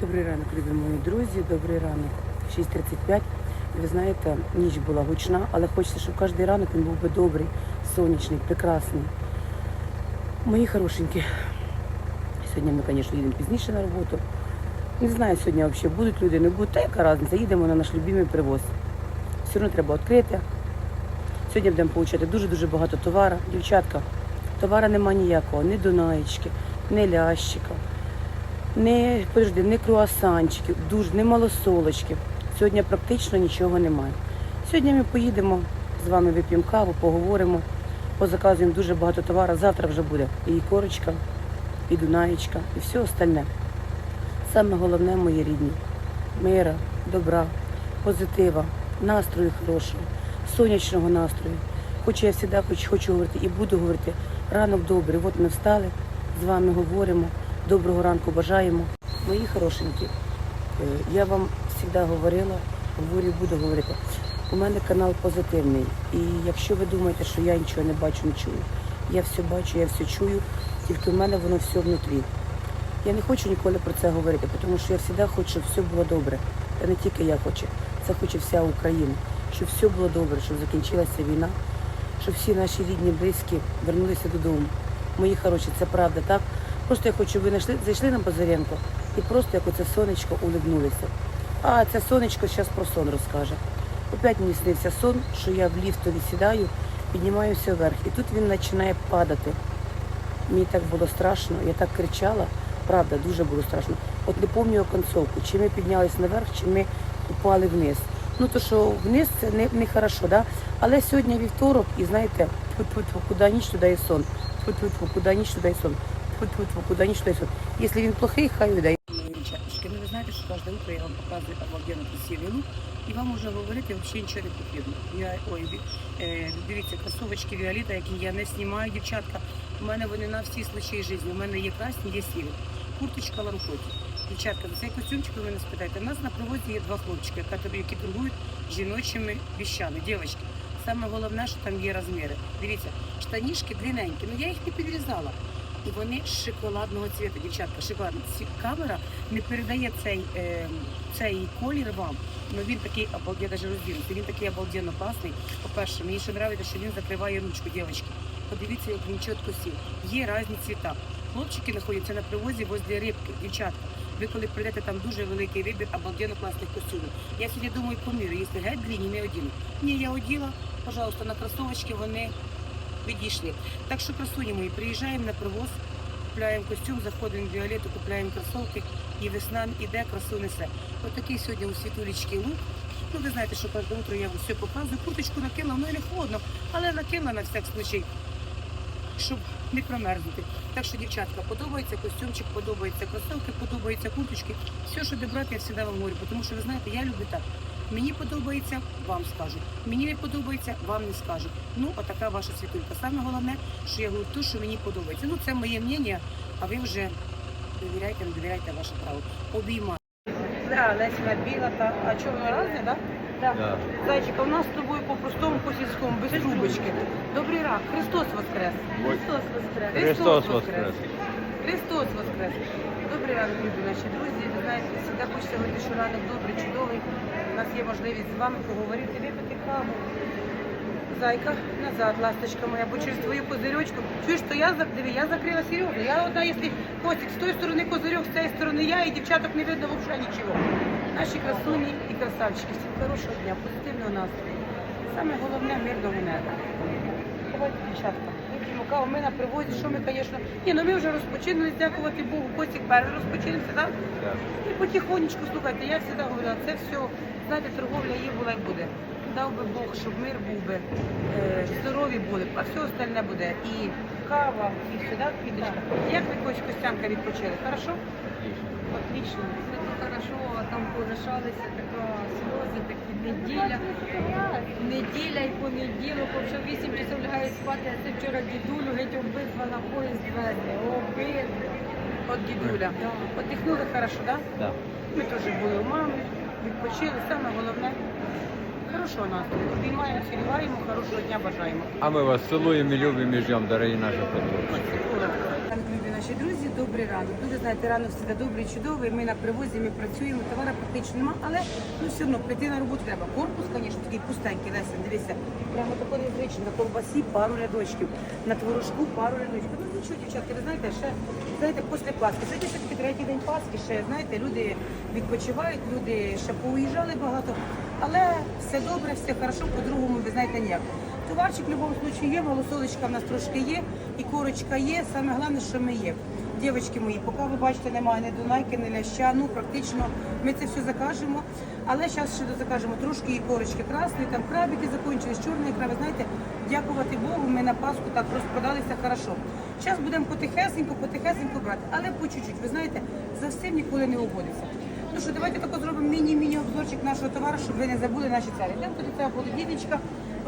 Добрий ранок, любі мої друзі, добрий ранок. 6.35. Ви знаєте, ніч була гучна, але хочеться, щоб кожен ранок він був би добрий, сонячний, прекрасний. Мої хорошенькі. Сьогодні ми, звісно, їдемо пізніше на роботу. Не знаю, сьогодні взагалі будуть люди, не будуть, та яка різниця, їдемо на наш любимий привоз. Все одно треба відкрити. Сьогодні будемо отримати дуже-дуже багато товару. Дівчатка, товара нема ніякого, ні донаєчки, ні лящика не, подожди, не круасанчиків, дуже, не малосолочки. Сьогодні практично нічого немає. Сьогодні ми поїдемо з вами вип'ємо каву, поговоримо, позаказуємо дуже багато товару. Завтра вже буде і корочка, і дунаєчка, і все остальне. Саме головне, мої рідні, мира, добра, позитива, настрою хорошого, сонячного настрою. Хочу я завжди хочу, хочу говорити і буду говорити. Ранок добрий. От ми встали, з вами говоримо. Доброго ранку бажаємо. Мої хорошенькі, е, я вам завжди говорила, говорю, буду говорити. У мене канал позитивний. І якщо ви думаєте, що я нічого не бачу, не чую, я все бачу, я все чую, тільки в мене воно все внутрі. Я не хочу ніколи про це говорити, тому що я завжди хочу, щоб все було добре. Та не тільки я хочу, це хоче вся Україна, щоб все було добре, щоб закінчилася війна, щоб всі наші рідні, близькі вернулися додому. Мої хороші, це правда, так? Просто я хочу, ви знайшли, зайшли на Базаренко і просто як оце сонечко улибнулися. А це сонечко зараз про сон розкаже. Опять мені снився сон, що я в ліфтові сідаю, піднімаюся вверх, і тут він починає падати. Мені так було страшно, я так кричала, правда, дуже було страшно. От не пам'ятаю концовку, чи ми піднялись наверх, чи ми упали вниз. Ну то що вниз це не, не хорошо, да? але сьогодні вівторок, і знаєте, куди ніч, туди і сон. Куди ніч, туди і сон. Ніч, туди і сон. Якщо він плохий, хай видає. Дівчаточки, ну ви знаєте, що кожне утро я вам показую обалденно красивий і вам уже говорити взагалі нічого не потрібно. Я, ой, е, дивіться, кросовочки Віоліта, які я не знімаю, дівчатка. У мене вони на всі случаї життя. У мене є красні, є сірі. Курточка ларухоті. Дівчатка, за цей костюмчик ви мене спитаєте. У нас на привозі є два хлопчики, які торгують жіночими віщами. Дівчатки, саме головне, що там є розміри. Дивіться, штанішки длинненькі, ну я їх не підрізала. І вони шоколадного цвіту, дівчатка, шоколадний. Ці- Камера не передає цей, е, цей колір вам. Ну він такий обалденно, розділюся, він такий обалденно класний. По-перше, мені ще подобається, що він закриває ручку, дівчатки. Подивіться, як він чітко сів. Є різні цвіта. Хлопчики знаходяться на привозі возле рибки, дівчатка. Ви коли прийдете, там дуже великий вибір обалденно класних костюмів. Я сьогодні думаю по міру, якщо геть длинні, не одіну. Ні, я оділа, пожалуйста, на кросовочки вони відійшли. Так що, красуні мої, приїжджаємо на привоз, купляємо костюм, заходимо в Віолету, купляємо кросовки, і весна іде, красу несе. Ось такий сьогодні у світулічки лук. Ну, ви знаєте, що кожне утро я все показую. Курточку накинула, ну і не холодно, але накинула на всяк случай, щоб не промерзнути. Так що, дівчатка, подобається костюмчик, подобається кросовки, подобаються курточки. Все, що де брати, я завжди вам говорю, тому що ви знаєте, я люблю так. Мені подобається, вам скажу. Мені не подобається, вам не скажу. Ну, отака ваша світулька. Саме головне, що я говорю те, що мені подобається. Ну, це моє мнення, а ви вже довіряйте, не довіряйте ваше право. Обіймаю. Да, Леся біла та. А воно разне, так? Да? Да. Зайчика, у нас з тобою по простому, по сільському, без трубочки. Добрий ранок. Христос Воскрес. Христос Воскрес. Христос воскрес. Христос Воскрес. Добрий ранок, любі наші друзі. Ви знаєте, завжди хочеться говорити, що ранок добрий, чудовий. У нас є можливість з вами поговорити, випити каву. Зайка, назад, ласточка моя, бо через твою козирьочку. Чуєш, то я диви, я закрила Сережу. Я одна, якщо Костик, з тої сторони козирьок, з цієї сторони я, і дівчаток не видно взагалі нічого. Наші красуні і красавчики. Всім хорошого дня, позитивного настрою. Саме головне мирного неба. Давайте, дівчатка, каву. Ми на привозі, що ми, звісно. Ні, ну ми вже розпочинули, дякувати Богу. Костик перший розпочинився, так? І потихонечку, слухайте, я завжди говорила, це все, знаєте, торговля є, була і буде. Дав би Бог, щоб мир був би, е, здорові були, а все остальне буде. І кава, і все, так, квіточка. Як ви хоч Костянка відпочили? Хорошо? Отлично. Це хорошо, там полишалися такі неділя. Неділя і понеділок, вже 8 часов лягаю спати, а це вчора дідулю геть обидва на поїзд везли. Обидва. От дідуля. Да. Отдихнули хорошо, так? Да. Ми теж були у мами, відпочили, саме головне. Хорошого настрою. Обіймаємо, цілюваємо, хорошого дня бажаємо. А мы вас целуем и любим и ждем, дорогие наши подписчики. Наші друзі, добрий ранок. Ви знаєте, ранок завжди добрий, чудовий. Ми на привозі, ми працюємо, товара практично нема, але ну все одно прийти на роботу треба. Корпус, звісно, такий пустенький, Леся, дивися. Прямо такої незвичайно, на ковбасі пару рядочків, на творожку пару рядочків. Ну нічого, дівчатки, ви знаєте, ще знаєте, після Пасхи. Сьогодні все-таки третій день Пасхи, ще знаєте, люди відпочивають, люди ще поуїжджали багато, але все добре, все хорошо, по-другому, ви знаєте, ніяк. Товарчик в будь-якому випадку є, малосолочка в нас трошки є, і корочка є. Саме головне, що ми є. Дівчатки мої, поки ви бачите, немає ні дунайки, ні ляща, ну практично ми це все закажемо. Але зараз ще закажемо трошки і корочки красної, там крабики закінчились, чорні ікра. Ви знаєте, дякувати Богу, ми на Пасху так розпродалися хорошо. Зараз будемо потихесенько, потихесенько брати, але по чуть-чуть. Ви знаєте, за всім ніколи не угодиться. Ну що, давайте тако зробимо міні-міні обзорчик нашого товару, щоб ви не забули наші цілі. Йдемо до цього холодильничка,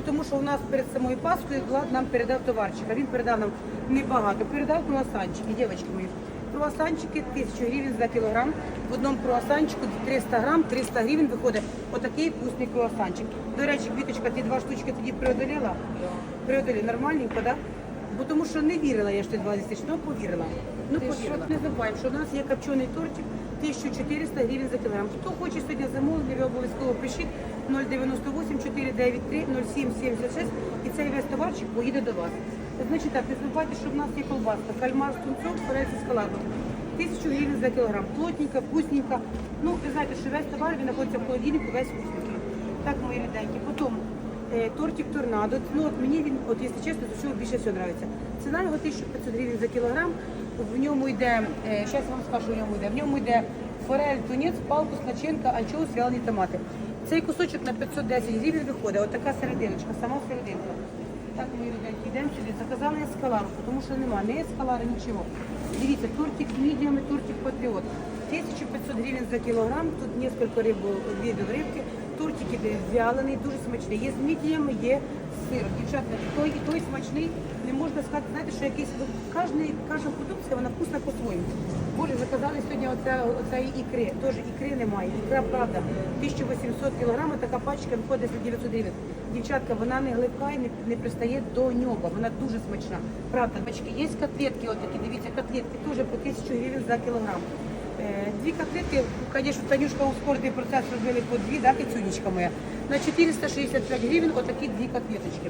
тому що у нас перед самою Паскою Влад нам передав товарчика. Він передав нам небагато, передав круасанчики, дівчатки мої. Круасанчики 1000 гривень за кілограм. В одному круасанчику 300 грам, 300 гривень виходить отакий вкусний круасанчик. До речі, квіточка, ти два штучки тоді преодоліла? Преодолі, нормальненько, так? Да? Бо тому що не вірила я, що ти 20 тисяч, ну повірила. Ну повірила. що? Не забуваємо, що у нас є копчений тортик 1400 гривень за кілограм. Хто хоче сьогодні замовити, ви обов'язково пишіть 098 493 0776 і цей весь товарчик поїде до вас. Значить так, не забувайте, що в нас є колбаска, кальмар з тунцом, перець з салатом. Тисячу гривень за кілограм. Плотненька, вкусненька. Ну, ви знаєте, що весь товар він знаходиться в холодильнику, весь вкусненький. Так, мої ріденькі. Потім е, тортик торнадо. Ну, от мені він, от, якщо чесно, з усього більше всього подобається. Ціна його 1500 гривень за кілограм. В ньому йде, зараз я вам скажу, в ньому йде. В ньому йде форель, тунець, палкус, начинка, анчоус, вялені томати. Цей кусочок на 510 гривень виходить. От така серединочка, сама серединка. Так, мої ребятки, йдемо сюди. Заказали ескалару, тому що нема ні ескалари, нічого. Дивіться, тортик з мідіями, тортик патріот. 1500 гривень за кілограм, тут несколько риб, видів рибки. Тортик іде вялений, дуже смачний. Є з мідіями, є з сиром. Дівчатка, той і той смачний. Не можна сказати, знаєте, що якийсь кожний, кожна продукція, вона вкусна по-своєму. Боже, заказали сьогодні оце, оце ікри. Теж ікри немає. Ікра, правда, 1800 кілограм, така пачка виходить за 900 гривень. Дівчатка, вона не глибка і не, не пристає до нього. Вона дуже смачна. Правда, бачки, є котлетки, отакі, дивіться, котлетки теж по 1000 гривень за кілограм. Е, Дві котлетки, звісно, Танюшка ускорити процес робили по дві, да, кицюнечка моя. На 465 гривень отакі дві котлеточки.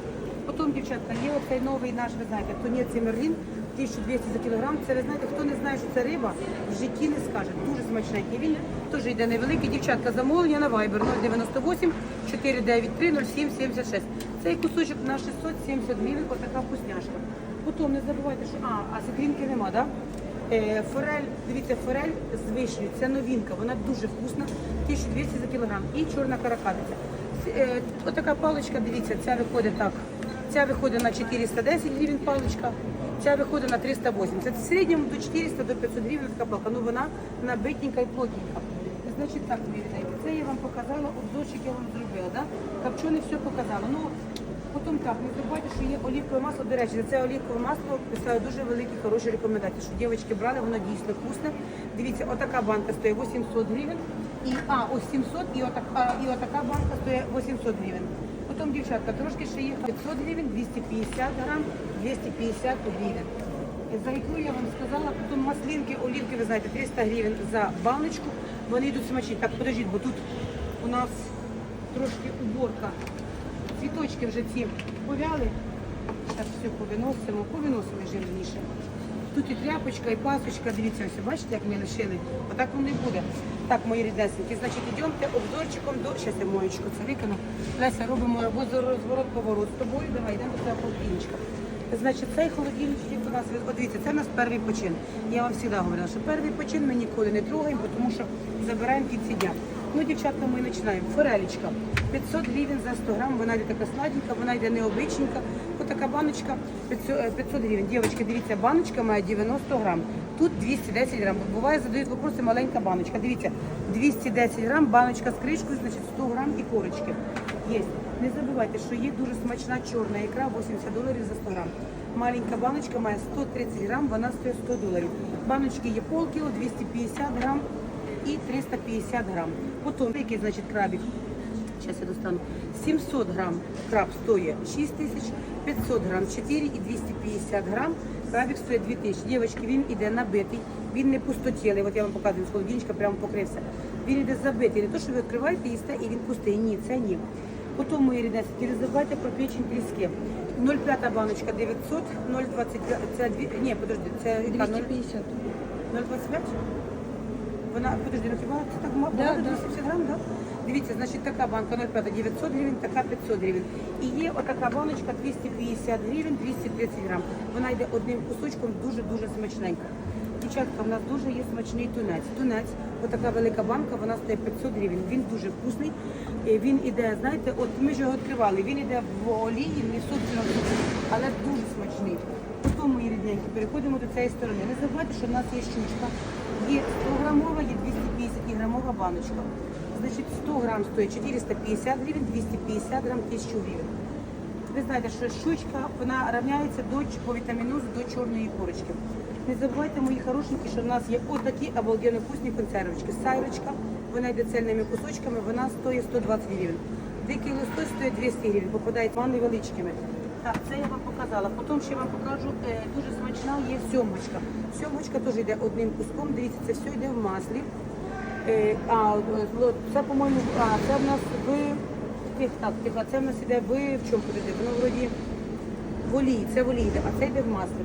Потім, дівчатка, є оцей новий наш, ви знаєте, тунець і мерлін, 1200 за кілограм. Це, ви знаєте, хто не знає, що це риба, в житті не скаже. Дуже смачненький. Він теж йде невеликий. Дівчатка, замовлення на Viber 098 493 0776. Цей кусочок на 670 гривень, отака вкусняшка. Потім не забувайте, що... А, а сикрінки нема, так? Да? Е, Форель, дивіться, форель з вишнею, це новинка, вона дуже вкусна, 1200 за кілограм. І чорна каракатиця. Е, Отака паличка, дивіться, ця виходить так. Ця виходить на 410 гривень паличка, ця виходить на 380. В середньому до 400 до 500 гривень така палка. Ну вона набитненька і плотненька. Значить так, мої це я вам показала, обзорчик я вам зробила, да? Копчене все показала. Ну, Потім так, не забувайте, що є олівкове масло. До речі, за це олівкове масло писали дуже великі, хороші рекомендації, що дівчатки брали, воно дійсно вкусне. Дивіться, отака банка стоїть 800 гривень, і, а, ось 700, і, отак, а, і отака банка стоїть 800 гривень. Потім, дівчатка, трошки ще є 500 гривень, 250 грам, 250 гривень. За ікру я вам сказала, потім маслинки, олівки, ви знаєте, 300 гривень за баночку. Вони йдуть смачні. Так, подождіть, бо тут у нас трошки уборка. Цвіточки вже ці повяли. Зараз все повиносимо, повиносили жирніше. Тут і тряпочка, і пасочка. Дивіться, ось бачите, як ми лишили. Отак воно і буде. Так, мої ріднесенькі, значить, йдемте обзорчиком до... Зараз я моєчку це викину. Леся, робимо розворот поворот з тобою. Давай, йдемо до цього холодильничка. Значить, цей холодильничок у нас, дивіться, це у нас перший почин. Я вам завжди говорила, що перший почин ми ніколи не трогаємо, тому що забираємо кінці дня. Ну, дівчатка, ми починаємо. Форелечка. 500 гривень за 100 грам, вона йде така сладенька, вона йде необичненька. Ось така баночка 500, е, 500 гривень. Дівчатки, дивіться, баночка має 90 грам. Тут 210 грам. Буває, задають вопроси, маленька баночка. Дивіться, 210 грам, баночка з кришкою, значить 100 грам і корочки. Є. Не забувайте, що є дуже смачна чорна ікра, 80 доларів за 100 грам. Маленька баночка має 130 грам, вона стоїть 100 доларів. Баночки є полкіло, 250 грам і 350 грам. Потім, який, значить, крабик, Сейчас я достану. 700 грам краб стоит 6 тысяч, 500 грам 4 и 250 грам Крабик стоїть 2 тисячі. Дівчатки, він іде набитий, він не пустотілий. От я вам показую, з холодильничка прямо покрився. Він іде забитий. Не то, що ви відкриваєте, їсте, і він пустий. Ні, це ні. Потім мої ріднесенькі, не забувайте про печень тріски. 0,5 баночка 900, 0,25, це дві, ні, подожди, це яка, 0,25? 250. Вона, подожди, хіба це так мало? Да, Багато, да. 250 грам, да? Дивіться, значить така банка 0,5 900 гривень, така 500 гривень. І є отака баночка 250 гривень, 230 грам. Вона йде одним кусочком дуже-дуже смачненька. Дівчатка, в нас дуже є смачний тунець. Тунець, отака велика банка, вона стоїть 500 гривень. Він дуже вкусний. Він іде, знаєте, от ми ж його відкривали, він іде в олії, не собственно, але дуже смачний. Потім, мої рідненькі, переходимо до цієї сторони. Не забувайте, що в нас є щучка. Є 100 грамова, є 250 грамова баночка. Значить, 100 грам стоїть 450 гривень, 250 грам 1000 гривень. Ви знаєте, що щучка, вона рівняється до, по вітамінозу до чорної корочки. Не забувайте, мої хорошенькі, що в нас є отакі обалденно вкусні консервочки. Сайрочка, вона йде цельними кусочками, вона стоїть 120 гривень. Дикий лостой стоїть 200 гривень, попадають ванни невеличкими. Так, це я вам показала. Потім ще вам покажу, е, дуже смачна є сьомочка. Сьомочка теж йде одним куском. Дивіться, це все йде в маслі. Е, а, е, це, по-моєму, це в нас в тих, так, тих, це в нас іде в, в чому подожди, воно вроді в олії, це в олії йде, а це йде в маслі.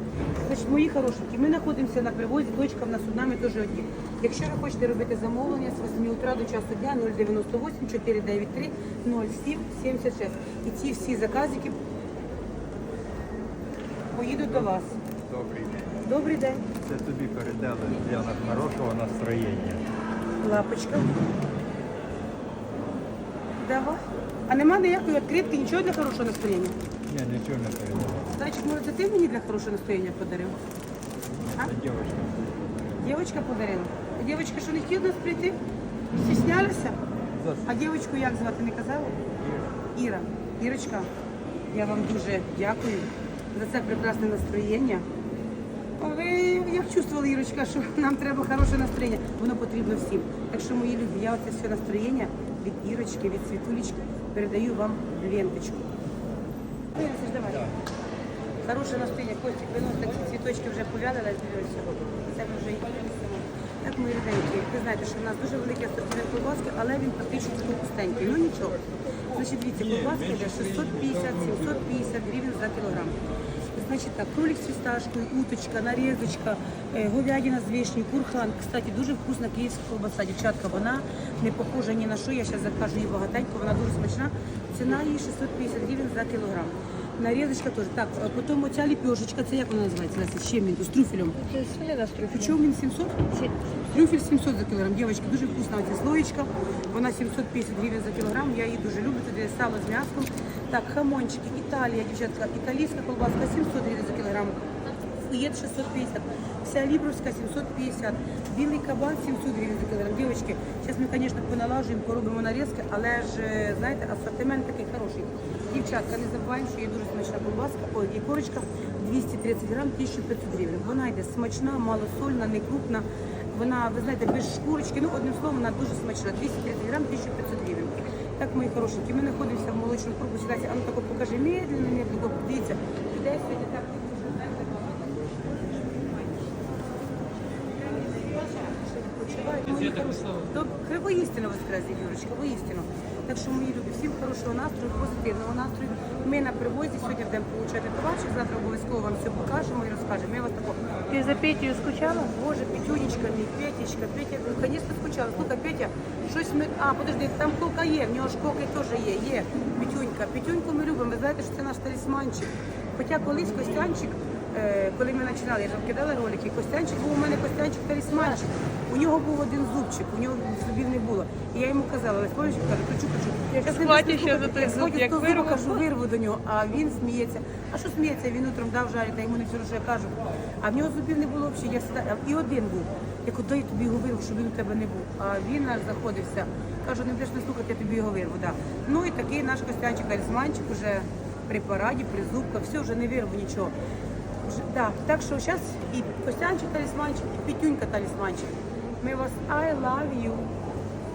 Значить, мої хорошенькі, ми знаходимося на привозі, точка в нас з нами теж одні. Якщо ви хочете робити замовлення з 8 утра до часу дня 098 493 07 76. І ці всі заказики поїдуть до вас. Добрий день. Добрий день. Це тобі передали для хорошого настроєння. Лапочка. Давай. А нема ніякої відкритки, нічого для хорошого настроєння. Ні, нічого не передавав. Зайчик, може, це ти мені для хорошого настроєння подарив? А? Це дівчинка. Дівчинка подарила. А дівчинка що не хотіла до нас прийти? Стіснялася? А дівчинку як звати, не казала? Іра. Ірочка, я вам дуже дякую за це прекрасне настроєння. Але я чувствували, Ірочка, що нам треба хороше настроєння. Воно потрібно всім. Так що, мої любі, я оце все настроєння від Ірочки, від Світулечки передаю вам ленточку. Ну. Хороше настроєння, Костик, виносить ці цвіточки вже пов'язали. Це ми вже винесемо. Так, мої ви знаєте, що в нас дуже великий асортимент колбаски, але він практично пустенький. Ну нічого. Значить, дивіться, колбаска йде 650-750 гривень за кілограм. Значить так, кролик з фісташкою, уточка, нарізочка, е, говядина з вишнею, курхан. Кстати, дуже вкусна київська колбаса, дівчатка. Вона не похожа ні на що. Я зараз закажу її багатенько, вона дуже смачна. Ціна її 650 гривень за кілограм. Нарізочка теж. Так, а потім оця ліпешечка, це як вона називається? Леся? З чим він? З трюфелем. Це свинина з трюфелем. Почому він 700? Трюфель 700 за кілограм. Дівчатки, дуже вкусна ця слоєчка. Вона 750 гривень за кілограм. Я її дуже люблю. Туди сало з м'яском. Так, хамончики, Італія, дівчатка, італійська колбаска 700 гривень за кілограм. Фуєт 650. Вся лібровська 750. Білий кабан 700 гривень за кілограм. Дівчатки, зараз ми, звісно, поналажуємо, поробимо нарізки, але ж, е, знаєте, асортимент такий хороший. Дівчатка, не забуваємо, що є дуже смачна колбаска. Ой, і корочка 230 грам, 1500 гривень. Вона йде смачна, малосольна, не крупна. Вона, ви знаєте, без шкурочки. Ну, одним словом, вона дуже смачна. 230 грам, 1500 гривень. Так, мої хорошенькі, ми знаходимося в молочному корпусі. Леся, А ну тако покажи медленно, медленно. Дивіться, людей сьогодні так. знаєте, багато. Почувають мої хороші. Доб- Хай воістину воскресе, Юрочка, воістину. Так що, мої любі, всім хорошого настрою, позитивного настрою. Ми на привозі сьогодні будемо получати товарчик, завтра обов'язково вам все покажемо і розкажемо. Я вас тако Ти за Петю скучала? Боже, Петюнечка мій, Петечка, Петя, ну, звісно, скучала. Слухай, Петя, щось ми... А, подожди, там кока є, в нього ж коки теж є, є. Петюнька. Петюньку ми любимо, ви знаєте, що це наш талісманчик. Хоча колись Костянчик, е, коли ми починали, я ж вам кидала ролики, Костянчик був у мене Костянчик талісманчик. У нього був один зубчик, у нього зубів не було. І я йому казала, помниш, кажу, кричу, кричу. Схватить буде ще за той зуб, як вирву. кажу, вирву до нього, а він сміється. А що сміється? Він утром дав жарити, а йому не все, що я кажу. А в нього зубів не було взагалі. Я всегда- і один був. Я кажу, дай тобі його вирву, щоб він у тебе не був. А він аж заходився. Кажу, не будеш не слухати, я тобі його вирву. Да. Ну і такий наш Костянчик талісманчик уже при параді, при зубках, все, вже не вирву нічого. Вже, да. Так що зараз і Костянчик талісманчик, і Петюнька талісманчик. May was I love you.